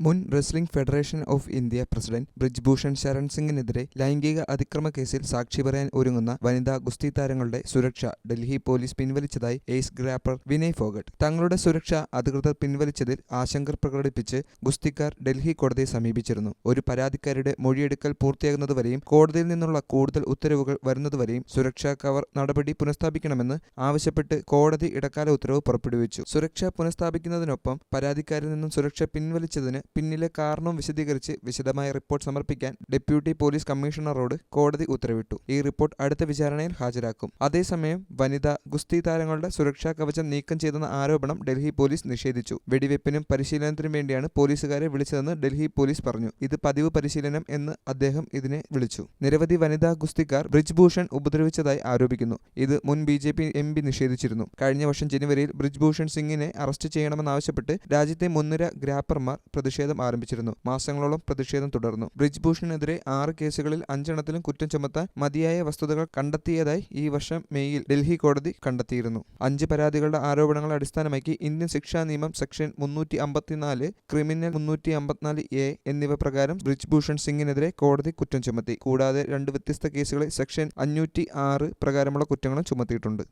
മുൻ wrestling federation of India president Brij Bhushan Sharan സിംഗിനെതിരെ ലൈംഗിക അതിക്രമ കേസിൽ സാക്ഷി പറയാൻ ഒരുങ്ങുന്ന വനിതാ ഗുസ്തി താരങ്ങളുടെ സുരക്ഷ ഡൽഹി പോലീസ് പിൻവലിച്ചതായി എയ്സ് ഗ്രാപ്പർ വിനയ് ഫോഗട്ട്. തങ്ങളുടെ സുരക്ഷ അധികൃതർ പിൻവലിച്ചതിൽ ആശങ്ക പ്രകടിപ്പിച്ച് ഗുസ്തിക്കാർ ഡൽഹി കോടതിയെ സമീപിച്ചിരുന്നു. ഒരു പരാതിക്കാരുടെ മൊഴിയെടുക്കൽ പൂർത്തിയാകുന്നതുവരെയും കോടതിയിൽ നിന്നുള്ള കൂടുതൽ ഉത്തരവുകൾ വരുന്നതുവരെയും സുരക്ഷാ കവർ നടപടി പുനഃസ്ഥാപിക്കണമെന്ന് ആവശ്യപ്പെട്ട് കോടതി ഇടക്കാല ഉത്തരവ് പുറപ്പെടുവിച്ചു. സുരക്ഷ പുനഃസ്ഥാപിക്കുന്നതിനൊപ്പം പരാതിക്കാരിൽ നിന്നും സുരക്ഷ പിൻവലിച്ചതിന് പിന്നിലെ കാരണവും വിശദീകരിച്ച് വിശദമായ റിപ്പോർട്ട് സമർപ്പിക്കാൻ ഡെപ്യൂട്ടി പോലീസ് കമ്മീഷണറോട് കോടതി ഉത്തരവിട്ടു. ഈ റിപ്പോർട്ട് അടുത്ത വിചാരണയിൽ ഹാജരാക്കും. അതേസമയം വനിതാ ഗുസ്തി താരങ്ങളുടെ സുരക്ഷാ കവചം നീക്കം ചെയ്തെന്ന ആരോപണം ഡൽഹി പോലീസ് നിഷേധിച്ചു. വെടിവെപ്പിനും പരിശീലനത്തിനും വേണ്ടിയാണ് പോലീസുകാരെ വിളിച്ചതെന്ന് ഡൽഹി പോലീസ് പറഞ്ഞു. ഇത് പതിവ് പരിശീലനം എന്ന് അദ്ദേഹം ഇതിനെ വിളിച്ചു. നിരവധി വനിതാ ഗുസ്തിക്കാർ ബ്രിജ്ഭൂഷൺ ഉപദ്രവിച്ചതായി ആരോപിക്കുന്നു. ഇത് മുൻ B J P M P നിഷേധിച്ചിരുന്നു. കഴിഞ്ഞ വർഷം ജനുവരിയിൽ ബ്രിജ്ഭൂഷൺ സിംഗിനെ അറസ്റ്റ് ചെയ്യണമെന്നാവശ്യപ്പെട്ട് രാജ്യത്തെ മുൻനിര ഗ്രാപ്പർമാർ പ്രതിഷേധം ആരംഭിച്ചിരുന്നു. മാസങ്ങളോളം പ്രതിഷേധം തുടർന്നു. ബ്രിജ് ഭൂഷണിനെതിരെ ആറ് കേസുകളിൽ അഞ്ചെണ്ണത്തിലും കുറ്റം ചുമത്താൻ മതിയായ വസ്തുതകൾ കണ്ടെത്തിയതായി ഈ വർഷം മെയ്യിൽ ഡൽഹി കോടതി കണ്ടെത്തിയിരുന്നു. അഞ്ച് പരാതികളുടെ ആരോപണങ്ങൾ അടിസ്ഥാനമാക്കി ഇന്ത്യൻ ശിക്ഷാ നിയമം സെക്ഷൻ മുന്നൂറ്റി അമ്പത്തിനാല് ക്രിമിനൽ മുന്നൂറ്റി അമ്പത്തിനാല് എ എന്നിവ പ്രകാരം ബ്രിജ് ഭൂഷൺ സിംഗിനെതിരെ കോടതി കുറ്റം ചുമത്തി. കൂടാതെ രണ്ട് വ്യത്യസ്ത കേസുകളിൽ സെക്ഷൻ അഞ്ഞൂറ്റി ആറ് പ്രകാരമുള്ള കുറ്റങ്ങളും ചുമത്തിയിട്ടുണ്ട്.